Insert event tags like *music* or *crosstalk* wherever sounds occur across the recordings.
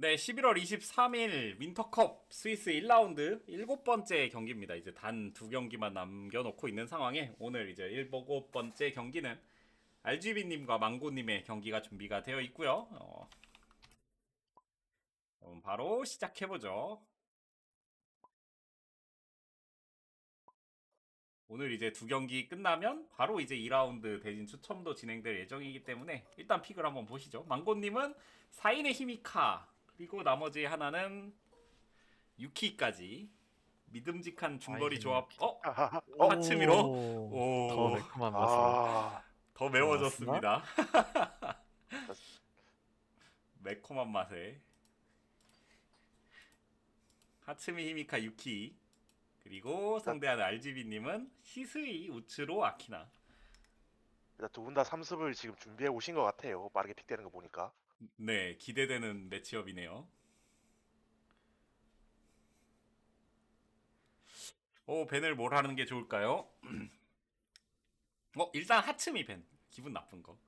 네, 11월 23일 윈터컵 스위스 1라운드 일곱 번째 경기입니다. 이제 단 두 경기만 남겨놓고 있는 상황에 오늘 이제 일곱 번째 경기는 RGB님과 망고님의 경기가 준비가 되어 있고요. 어, 그럼 바로 시작해보죠. 오늘 이제 두 경기 끝나면 바로 이제 2라운드 대진 추첨도 진행될 예정이기 때문에 일단 픽을 한번 보시죠. 망고님은 4인의 히미카 그리고 나머지 하나는 유키까지 믿음직한 중거리 조합. 어? 하츠미로? 오, 오. 더 매콤한 맛을. 아, 더 매워졌습니다. 아, *laughs* 매콤한 맛에 하츠미 히미카 유키 그리고 상대하는 RGB님은 시스이 우츠로 아키나 일단 두 분 다 삼습을 지금 준비해 오신 것 같아요. 빠르게 픽되는 거 보니까. 네 기대되는 매치업이네요. 오 벤을 뭘 하는 게 좋을까요? *clears throat* 어 일단 하츠미 벤 기분 나쁜 거.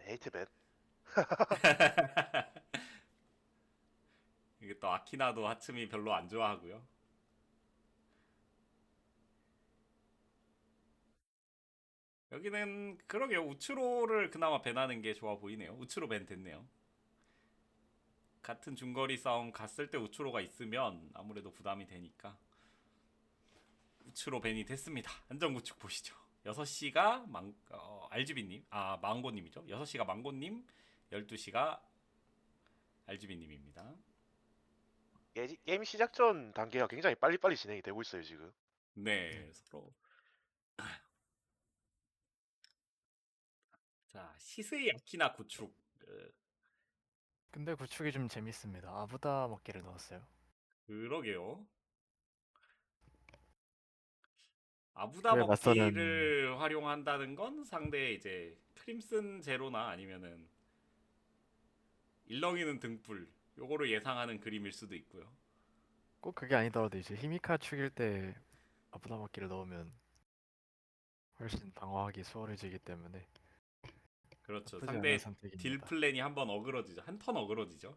헤이트밴. *laughs* 이게 또 아키나도 하츠미 별로 안 좋아하고요. 여기는 그러게요. 우츠로를 그나마 밴하는 게 좋아 보이네요. 우츠로 밴 됐네요. 같은 중거리 싸움 갔을 때 우츠로가 있으면 아무래도 부담이 되니까 우츠로 밴이 됐습니다. 안전 구축 보시죠. 6시가 망, 어, RGB님, 아, 망고님이죠. 6시가 망고님, 12시가 RGB님입니다. 게- 게임 시작 전 단계가 굉장히 빨리빨리 진행이 되고 있어요, 지금. 네, 서로. 자, 시스의 아키나 구축. 그, 근데 구축이 좀 재밌습니다. 아부다 먹기를 넣었어요. 그러게요. 아부다 그에 맞서는- 먹기를 활용한다는 건 상대 이제 크림슨 제로나 아니면은 일렁이는 등불 요거를 예상하는 그림일 수도 있고요. 꼭 그게 아니더라도 이제 히미카 축일 때 아부다 먹기를 넣으면 훨씬 방어하기 수월해지기 때문에 그렇죠. 상대. 딜 플랜이 한번 어그러지죠. 한 턴 어그러지죠.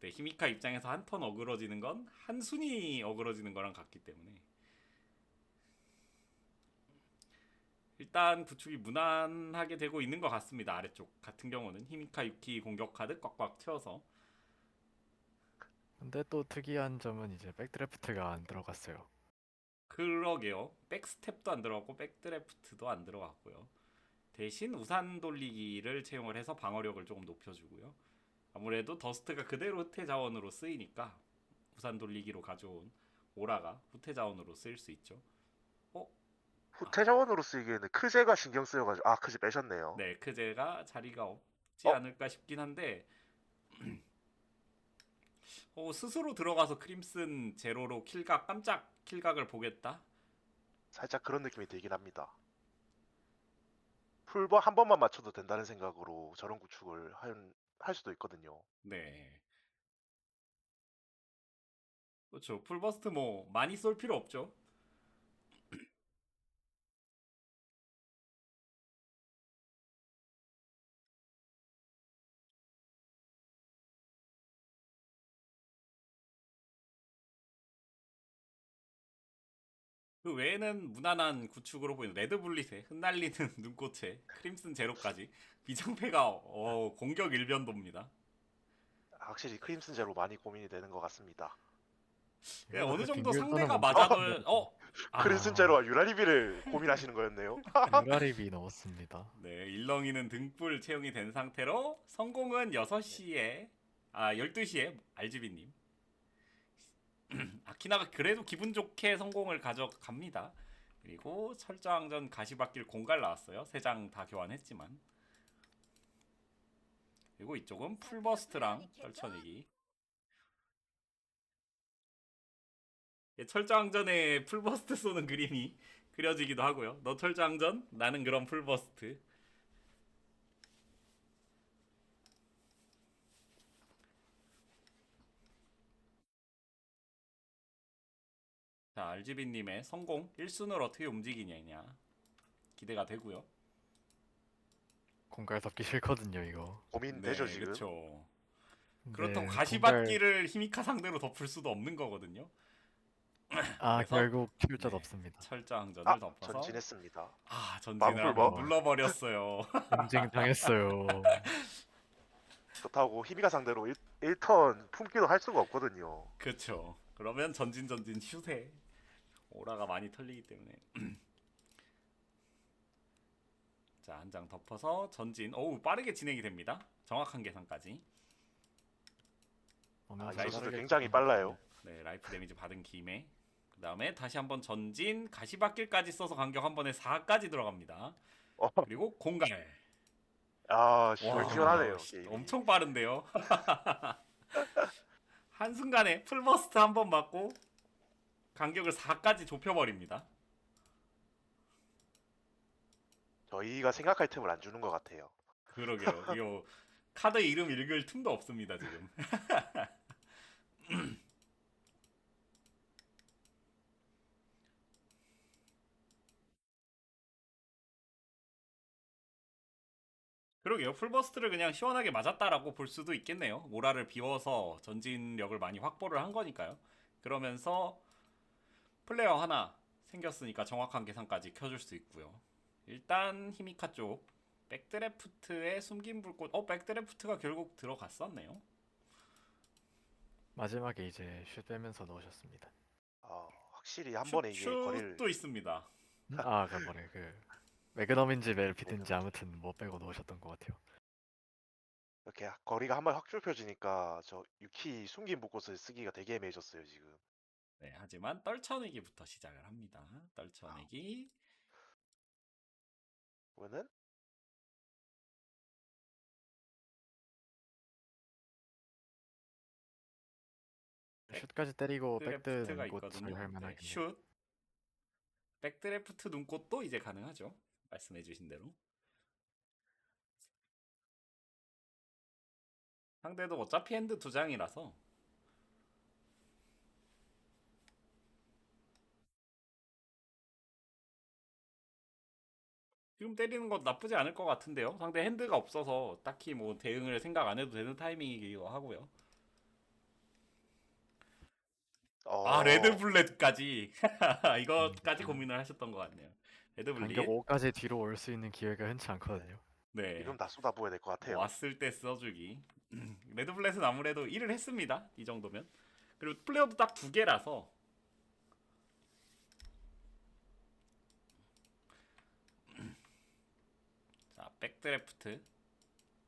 네, 히미카 입장에서 한 턴 어그러지는 건 한 순위 어그러지는 거랑 같기 때문에 일단 구축이 무난하게 되고 있는 것 같습니다. 아래쪽 같은 경우는 히미카 유키 공격 카드 꽉꽉 채워서 근데 또 특이한 점은 이제 백드래프트가 안 들어갔어요. 그러게요. 백스텝도 안 들어갔고 백드래프트도 안 들어갔고요. 대신 우산 돌리기를 채용을 해서 방어력을 조금 높여주고요. 아무래도 더스트가 그대로 후퇴 자원으로 쓰이니까 우산 돌리기로 가져온 오라가 후퇴 자원으로 쓰일 수 있죠. 어? 후퇴 자원으로 쓰이기에는 크제가 신경 쓰여가지고, 아, 크제 빼셨네요. 네, 크제가 자리가 없지 어? 않을까 싶긴 한데 *clears throat* 어, 스스로 들어가서 크림슨 제로로 킬각 깜짝 킬각을 보겠다. 살짝 그런 느낌이 들긴 합니다. 풀버 한 번만 맞춰도 된다는 생각으로 저런 구축을 할, 할 수도 있거든요. 네. 그렇죠. 풀버스트 뭐 많이 쏠 필요 없죠. 그 외에는 무난한 구축으로 보이는 레드블릿의 흩날리는 *laughs* 눈꽃에 크림슨 제로까지 비장패가 어, 공격 일변도입니다. 확실히 크림슨 제로 많이 고민이 되는 것 같습니다. 예, 어느 정도 상대가 떠나면 맞아도 어 *laughs* 아, 크림슨 제로와 유라리비를 고민하시는 거였네요. *laughs* 유라리비 넣었습니다. 네, 일렁이는 등불 채용이 된 상태로 성공은 6시에 아 12시에 RGB님 *clears throat* 아키나가 그래도 기분 좋게 성공을 가져갑니다. 그리고 철저항전 가시밭길 공갈 나왔어요. 세 장 다 교환했지만 그리고 이쪽은 풀버스트랑 떨쳐내기 예, 철저항전에 풀버스트 쏘는 그림이 그려지기도 하고요. 너 철저항전, 나는 그런 풀버스트. 자, RGB님의 성공 1순을 어떻게 움직이냐냐 기대가 되고요. 공갈 덮기 싫거든요 이거. 고민되죠, 지금. 그렇죠. 그렇다고 네, 가시밭길을 히미카 상대로 덮을 수도 없는 거거든요. 공갈- 아 그래서- 결국 출전 네. 없습니다. 철저항전을 아 덮어서 전진했습니다. 아 전진을 마블 한번 뭐? 눌러버렸어요. 경쟁 *laughs* 당했어요. 그렇다고 희비가 상대로 1, 1턴 품기도 할 수가 없거든요. 그렇죠. 그러면 전진 전진 슈세 오라가 많이 털리기 때문에 *clears throat* 자 한 장 덮어서 전진 어우 빠르게 진행이 됩니다. 정확한 계산까지. 아, 이 빠르게 굉장히. 빨라요. 네 라이프 데미지 받은 김에 그 다음에 다시 한번 전진 가시밭길까지 써서 간격 한 번에 4까지 들어갑니다. 어, 그리고 공갈. 아, 와, 시원하네요. 씨. 엄청 빠른데요. *laughs* 한 순간에 풀버스트 한 번 맞고 간격을 4까지 좁혀버립니다. 저희가 생각할 틈을 안 주는 것 같아요. 그러게요. *laughs* 이거 카드 이름 읽을 틈도 없습니다 지금. *laughs* 그러게요. 풀버스트를 그냥 시원하게 맞았다라고 볼 수도 있겠네요. 모라를 비워서 전진력을 많이 확보를 한 거니까요. 그러면서 플레이어 하나 생겼으니까 정확한 계산까지 켜줄 수 있고요. 일단 히미카 쪽 백드래프트의 숨긴 불꽃. 어 백드래프트가 결국 들어갔었네요. 마지막에 이제 슛 빼면서 넣으셨습니다. 아, 확실히 한 번에 이게 거리를 슛도 있습니다. 아, 그 뭐래 그 매그넘인지 멜피든지 아무튼 뭐 빼고 넣으셨던 것 같아요. 이렇게 거리가 한 번 확 좁혀지니까 저 유키 숨긴 복꽃을 쓰기가 되게 애매해졌어요 지금. 네, 하지만 떨쳐내기부터 시작을 합니다. 떨쳐내기. 그러면은 백- 슛까지 때리고 백드래프트가 백드는 꽃을 있거든요. 할 네. 슛. 백드래프트 눈꽃도 이제 가능하죠. 말씀해주신 대로. 상대도 어차피 핸드 두 장이라서 지금 때리는 것 나쁘지 않을 것 같은데요. 상대 핸드가 없어서 딱히 뭐 대응을 생각 안 해도 되는 타이밍이기도 하고요. 어, 아 레드블렛까지 *laughs* 이것까지 고민을 하셨던 것 같네요. 레드블릿 간격 5까지 뒤로 올 수 있는 기회가 흔치 않거든요. 네 이름 다 쏟아부어야 될 것 같아요. 왔을 때 써주기. *clears throat* 레드블렛은 아무래도 일을 했습니다. 이 정도면 그리고 플레이어도 딱 두 개라서 자 백드래프트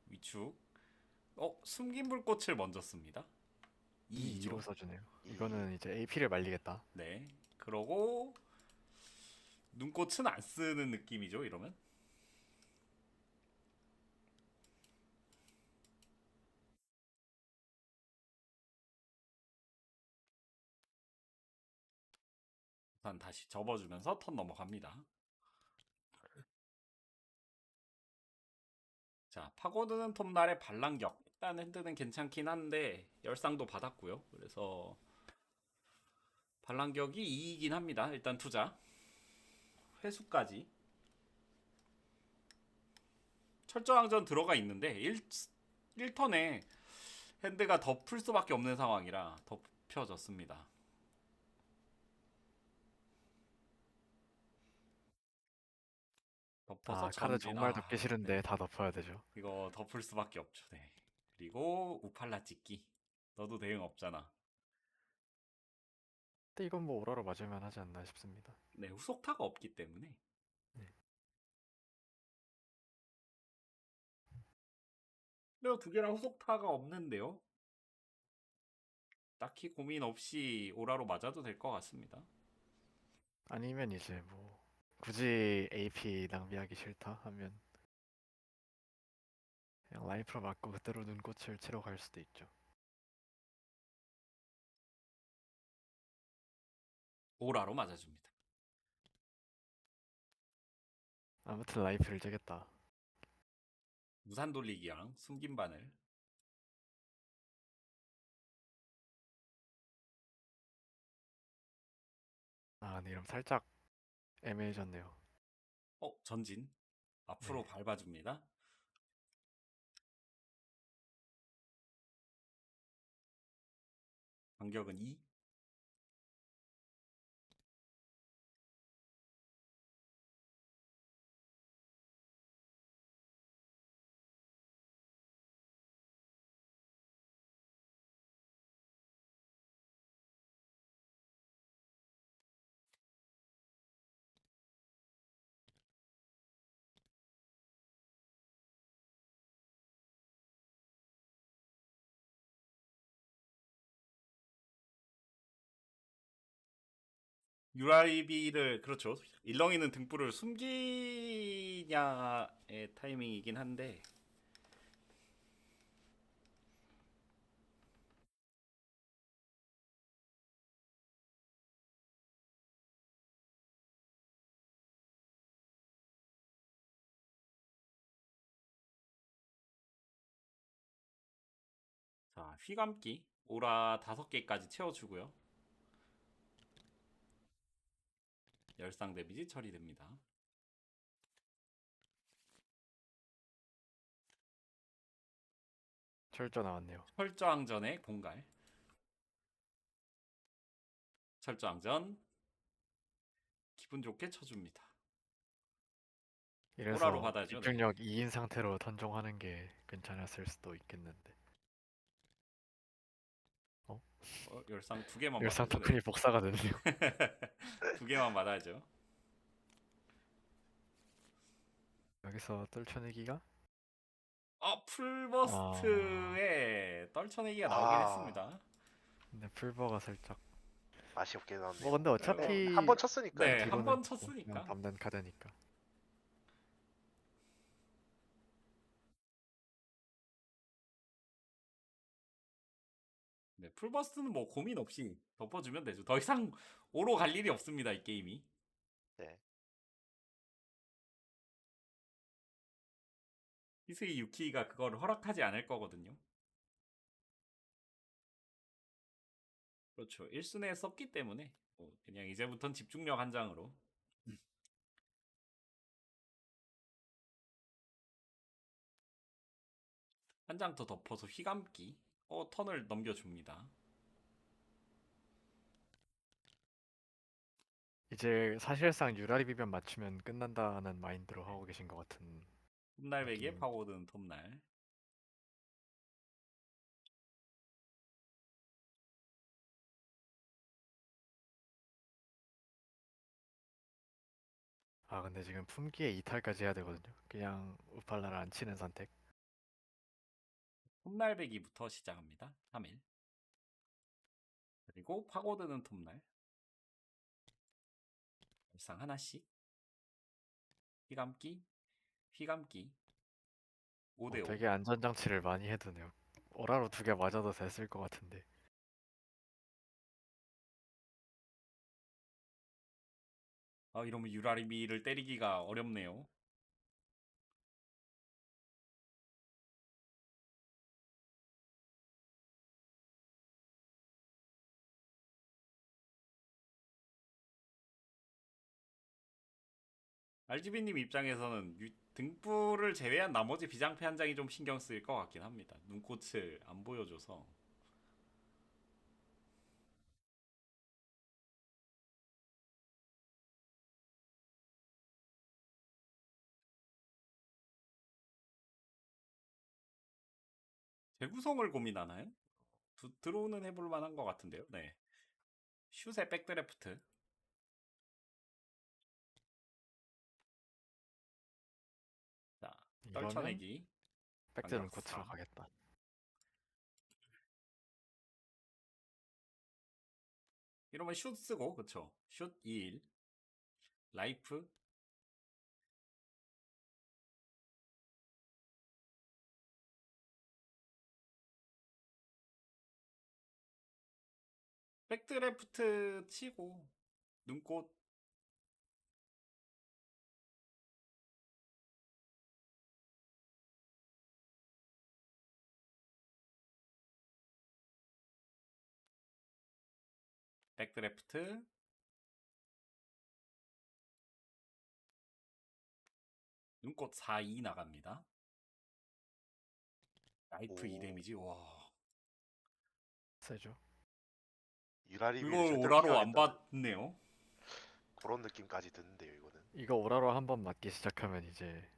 위축 어 숨긴 불꽃을 먼저 씁니다. 2 2죠. 2로 써주네요. 이. 이거는 이제 AP를 말리겠다. 네. 그러고 눈꽃은 안 쓰는 느낌이죠. 이러면. 우선 다시 접어주면서 턴 넘어갑니다. 자, 파고드는 톱날의 반란격. 일단 핸드는 괜찮긴 한데 열상도 받았고요. 그래서 반란격이 2이긴 합니다. 일단 투자. 회수까지. 철저항전 들어가 있는데 1, 1턴에 핸드가 덮을 수밖에 없는 상황이라 덮여졌습니다. 덮어서 아 카드. 정말 아, 덮기 싫은데 네. 다 덮어야 되죠. 이거 덮을 수밖에 없죠. 네. 그리고 우팔라 찍기. 너도 대응 없잖아. 근데 이건 뭐 오라로 맞을만 하지 않나 싶습니다. 네, 후속타가 없기 때문에. 네. 플레어 두 개랑 후속타가 없는데요. 딱히 고민 없이 오라로 맞아도 될 것 같습니다. 아니면 이제 뭐 굳이 AP 낭비하기 싫다 하면 그냥 라이프로 맞고 그대로 눈꽃을 치러 갈 수도 있죠. 오라로 맞아줍니다. 아무튼 라이프를 재겠다. 무산 돌리기랑 숨긴 바늘. 아 근데 이러면 살짝 애매해졌네요. 어, 전진. 앞으로 네. 밟아줍니다. 간격은 2. UIB를 그렇죠. 일렁이는 등불을 숨기냐의 타이밍이긴 한데 자 휘감기 오라 다섯 개까지 채워주고요. 열상 데미지 처리됩니다. 철저 나왔네요. 철저항전의 공갈. 철저항전 기분 좋게 쳐줍니다. 이래서 호라로 받아야죠, 네. 집중력 2인 상태로 던종하는 게 괜찮았을 수도 있겠는데. 어, 열상 두 개만 열상 받아야죠. 토큰이 복사가 되네요. *laughs* 두 개만 받아야죠. 여기서 떨쳐내기가 어 풀버스트에 떨쳐내기가 나오긴 아. 했습니다. 근데 풀버가 살짝 맛이 없게 나왔네요. 뭐 근데 어차피 한 번 쳤으니까. 네, 요한번 쳤으니까. 담는 카드니까. 풀버스트는 뭐 고민 없이 덮어주면 되죠. 더 이상 오로 갈 일이 없습니다 이 게임이. 네. 히스이 유키가 그걸 허락하지 않을 거거든요. 그렇죠. 1순위에 썼기 때문에 뭐 그냥 이제부턴 집중력 한 장으로 한 장 더 덮어서 휘감기 어 턴을 넘겨줍니다. 이제 사실상 유라리 비변 맞추면 끝난다는 마인드로 하고 계신 것 같은. 톱날배기에 느낌. 파고드는 톱날. 아 근데 지금 품기에 이탈까지 해야 되거든요. 그냥 우팔라를 안 치는 선택. 톱날배기부터 시작합니다. 3일. 그리고 파고드는 톱날. 일상 하나씩. 휘감기, 휘감기. 어, 5대5. 되게 안전장치를 많이 해두네요. 오라로 두 개 맞아도 됐을 것 같은데. 아, 이러면 유라리미를 때리기가 어렵네요. RGB님 입장에서는 유- 등불을 제외한 나머지 비장패 한 장이 좀 신경 쓰일 것 같긴 합니다. 눈꽃을 안 보여줘서. 재구성을 고민하나요? 두- 드로우는 해볼 만한 것 같은데요. 네. 슛의 백드래프트. 떨쳐내기. 백드는 반갑사. 코트로 가겠다. 이러면 슛 쓰고, 그쵸? 슛 2일. 라이프. 백드래프트 치고, 눈꽃. 백드래프트. 눈꽃 4-2 나갑니다. 라이프 오. 2 데미지, 와. 세죠. 유라리비 이걸 오라로 안 봤네요. 그런 느낌까지 드는데요 이거는. 이거 오라로 한 번 맞기 시작하면 이제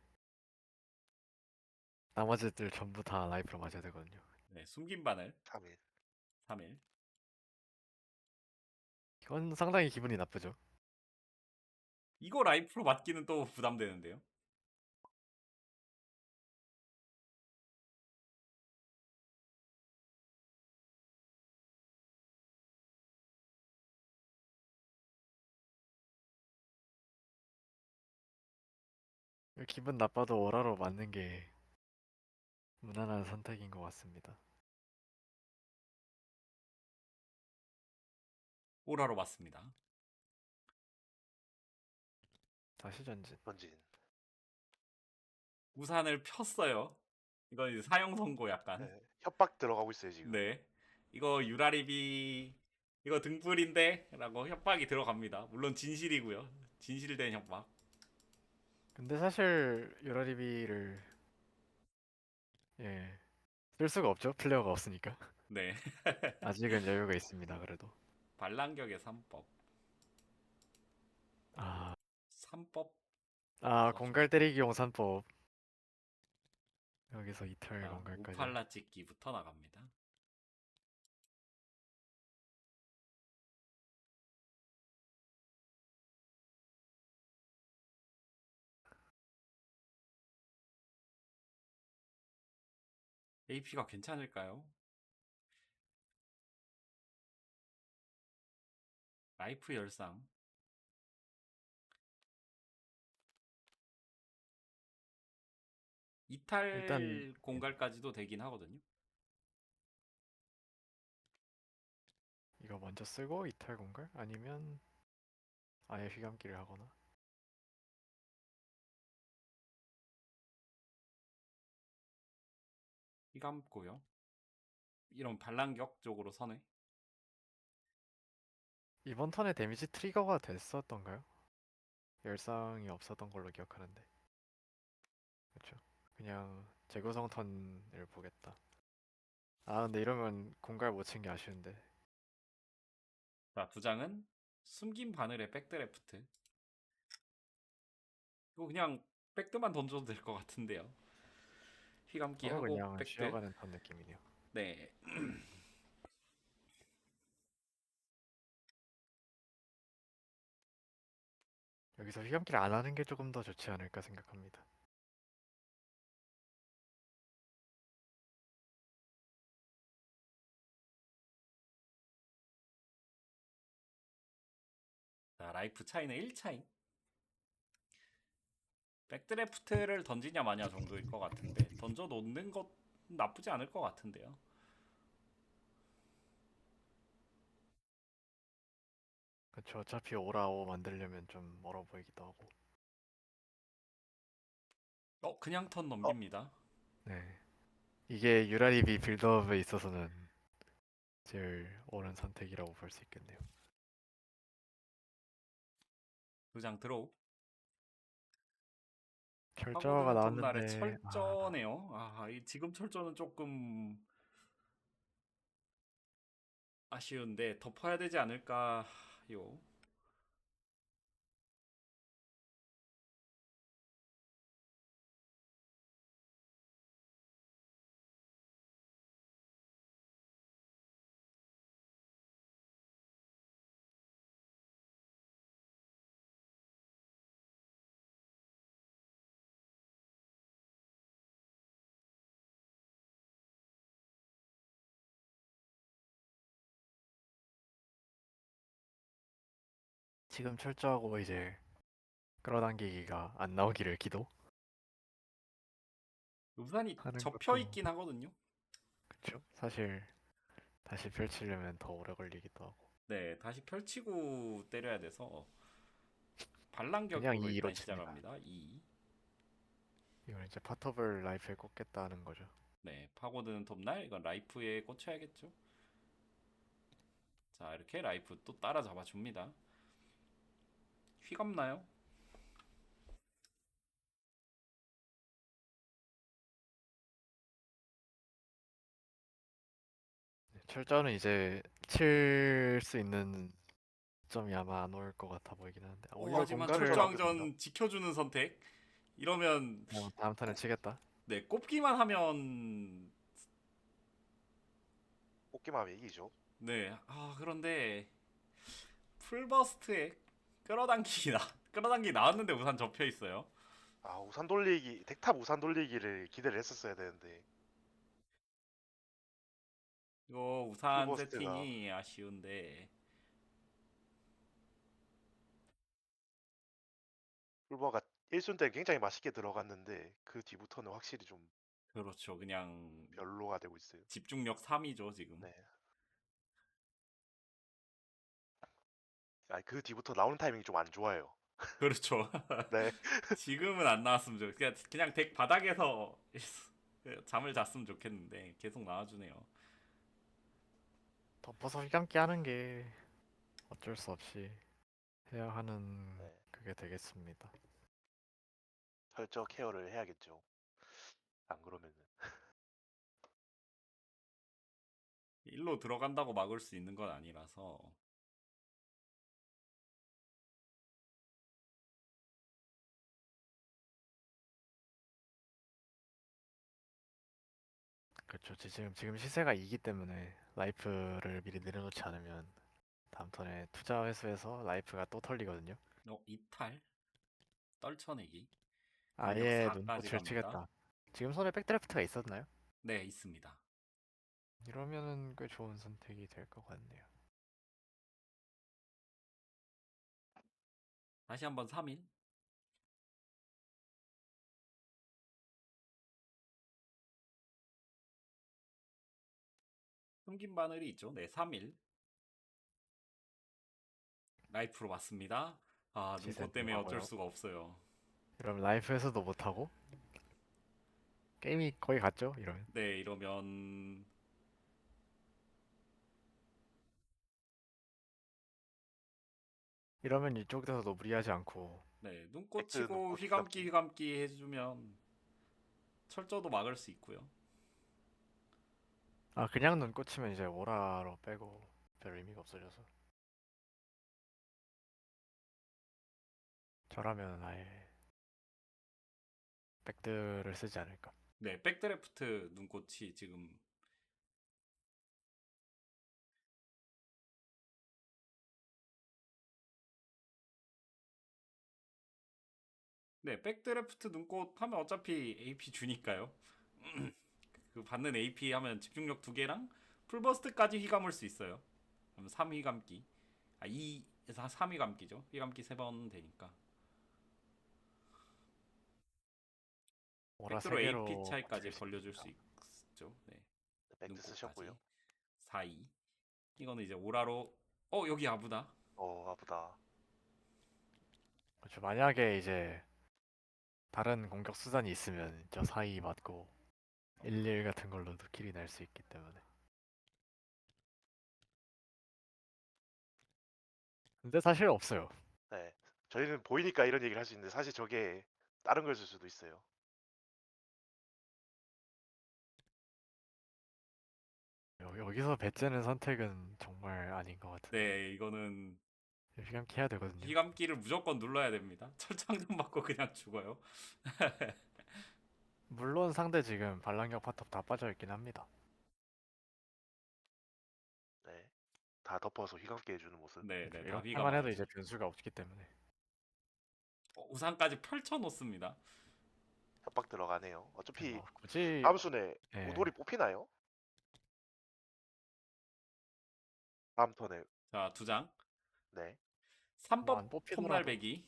나머지들 전부 다 라이프로 맞아야 되거든요. 네, 숨긴 바늘 3일. 3일. 이건 상당히 기분이 나쁘죠. 이거 라이프로 맞기는 또 부담되는데요. 기분 나빠도 오라로 맞는 게 무난한 선택인 것 같습니다. 오라로 맞습니다. 다시 전진. 번진. 우산을 폈어요. 이건 이제 사형 선고 약간. 네, 협박 들어가고 있어요 지금. 네. 이거 유라리비 이거 등불인데라고 협박이 들어갑니다. 물론 진실이고요. 진실된 협박. 근데 사실 유라리비를 예. 쓸 수가 없죠. 플레이어가 없으니까. 네. *laughs* 아직은 여유가 있습니다. 그래도. 반란격의 3법. 아, 3법 아 공갈 때리기 용 산법. 여기서 이탈 자, 공갈까지. 우팔라 찍기부터 나갑니다. AP가 괜찮을까요? 라이프 열상 이탈 일단- 공갈까지도 되긴 하거든요. 이거 먼저 쓰고 이탈 공갈? 아니면 아예 휘감기를 하거나. 휘감고요. 이런 반란격 쪽으로 선회. 이번 턴에 데미지 트리거가 됐었던가요? 열상이 없었던 걸로 기억하는데. 그렇죠. 그냥 재구성 턴을 보겠다. 아 근데 이러면 공갈 못 친 게 아쉬운데. 자, 두 장은 숨긴 바늘의 백드래프트. 이거 그냥 백드만 던져도 될 것 같은데요. 휘감기 하고 그냥 백드. 쉬어가는 턴 느낌이네요. 네. *clears throat* 여기서 휘감기를 안 하는 게 조금 더 좋지 않을까 생각합니다. 자, 라이프 차이는 1차이. 백드래프트를 던지냐 마냐 정도일 것 같은데 던져 놓는 것 나쁘지 않을 것 같은데요. 그렇죠. 어차피 오라오 만들려면 좀 멀어 보이기도 하고. 어, 그냥 턴 넘깁니다. 네. 이게 유라리비 빌드업에 있어서는 제일 옳은 선택이라고 볼 수 있겠네요. 두 장 드로우. 톱날에 나왔는데 아, 철저네요. 아, 이 지금 철저는 조금 아쉬운데 덮어야 되지 않을까 요? 지금 철저하고 이제 끌어당기기가 안 나오기를 기도. 우산이 하는 접혀 것도- 있긴 하거든요. 그렇죠. 사실 다시 펼치려면 더 오래 걸리기도 하고. 네, 다시 펼치고 때려야 돼서 그냥 반란격으로 이로 일단 칩니다. 시작합니다. 2. 이건 이제 파터블 라이프에 꽂겠다는 거죠. 네, 파고드는 톱날 이건 라이프에 꽂혀야겠죠. 자, 이렇게 라이프 또 따라잡아 줍니다. 휘감나요? 철저는 이제 칠 수 있는 점이 아마 안 올 것 같아 보이긴 하는데 아, 어, 오히려 하지만 철저항전 지켜주는 선택. 이러면 어, 다음 턴에 치겠다. 네 꼽기만 하면 뽑기만 하면 이기죠. 네. 아 그런데 풀버스트에 *laughs* 끌어당기기 나 끌어당기 나왔는데 우산 접혀 있어요. 아 우산 돌리기 덱탑 우산 돌리기를 기대를 했었어야 되는데 이거 우산 세팅이 아쉬운데 풀버가 1순 때는 굉장히 맛있게 들어갔는데 그 뒤부터는 확실히 좀 그렇죠. 그냥 별로가 되고 있어요. 집중력 3이죠 지금. 네. 아, 그 뒤부터 나오는 타이밍이 좀 안 좋아요. 그렇죠. *laughs* 네. *laughs* 지금은 안 나왔으면 좋. 그냥 그냥 덱 바닥에서 *laughs* 잠을 잤으면 좋겠는데 계속 나와주네요. 덮어서 휘감기 하는 게 어쩔 수 없이 해야 하는 네. 그게 되겠습니다. 철저 케어를 해야겠죠. 안 그러면은 일로 들어간다고 막을 수 있는 건 아니라서 그렇죠. 지금 지금 시세가 이기 때문에 라이프를 미리 내려놓지 않으면 다음 턴에 투자 회수해서 라이프가 또 털리거든요. 어 이탈 떨쳐내기. 아예 사까지 눈꽃을 갑니다. 치겠다. 지금 손에 백드래프트가 있었나요? 네 있습니다. 이러면은 꽤 좋은 선택이 될 것 같네요. 다시 한번 3일. 숨긴 바늘이 있죠. 네, 3일. 라이프로 맞습니다. 아, 눈꽃 때문에 어쩔. 수가 없어요. 이러면 라이프에서도 못 하고 게임이 거의 갔죠. 이러면 네, 이러면 이러면 이쪽에서도 무리하지 않고 네, 눈꽃 치고 휘감기. 휘감기 해주면 철저도 막을 수 있고요. 아 그냥 눈 꽂히면 이제 오라로 빼고 별 의미가 없어져서 저라면 아예 백들을 쓰지 않을까. 네, 백드래프트 눈꽃이 지금 네, 백드래프트 눈꽃 하면 어차피 AP 주니까요. *clears throat* 그 받는 AP 하면 집중력 두 개랑 풀버스트까지 휘감을 수 있어요. 그럼 3 휘감기. 아, 2 3 휘감기죠. 휘감기 세 번 되니까. 오라 세 백드로 개로 AP 차이까지 벌려줄. 수 있죠. 네. 백트. 쓰셨고요. 4, 2. 이거는 이제 오라로 어, 여기 아부다. 어 아프다. 그렇죠. 만약에 이제 다른 공격 수단이 있으면 저 사이 맞고 11 같은 걸로도 킬이 날 수 있기 때문에. 근데 사실 없어요. 네. 저희는 보이니까 이런 얘기를 할 수 있는데 사실 저게 다른 거였을 수도 있어요. 여- 여기서 배째는 선택은 정말 아닌 것 같은데. 네, 이거는 휘감기 해야 되거든요. 휘감기를 무조건 눌러야 됩니다. *laughs* 철창전 받고 그냥 죽어요. *laughs* 물론 상대 지금 반란격 파톱 다 빠져 있긴 합니다. 네. 다 덮어서 휘감게 해주는 모습. 네, 네, 다 이렇게만 휘감. 해도 이제 변수가 없기 때문에. 어, 우산까지 펼쳐 놓습니다. 협박 들어가네요. 어차피 뭐 굳이 다음 순에 예. 오돌이 뽑히나요? 다음 턴에 자, 두 장. 네. 3법 뭐안 뽑히더라도 톱날배기.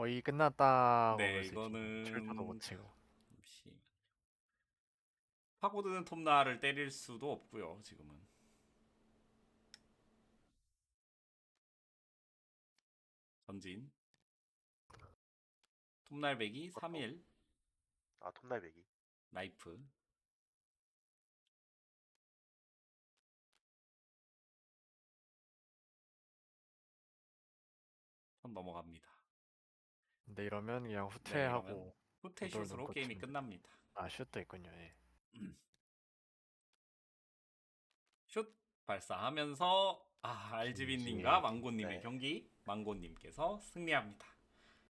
거의 끝났다고 네, 볼수 있죠. 이거는 철저도 못 치고. 잠시. 파고드는 톱날을 때릴 수도 없고요, 지금은. 전진. 톱날 배기 3일 아 톱날배기. 나이프. 선 넘어갑니다. 근데 이러면 그냥 후퇴하고 네, 후퇴 이걸 슛으로 게임이 치면- 끝납니다. 아 슛도 있군요. 예. *clears throat* 슛 발사하면서 아 알지빈님과 망고님의 네. 경기 망고님께서 승리합니다.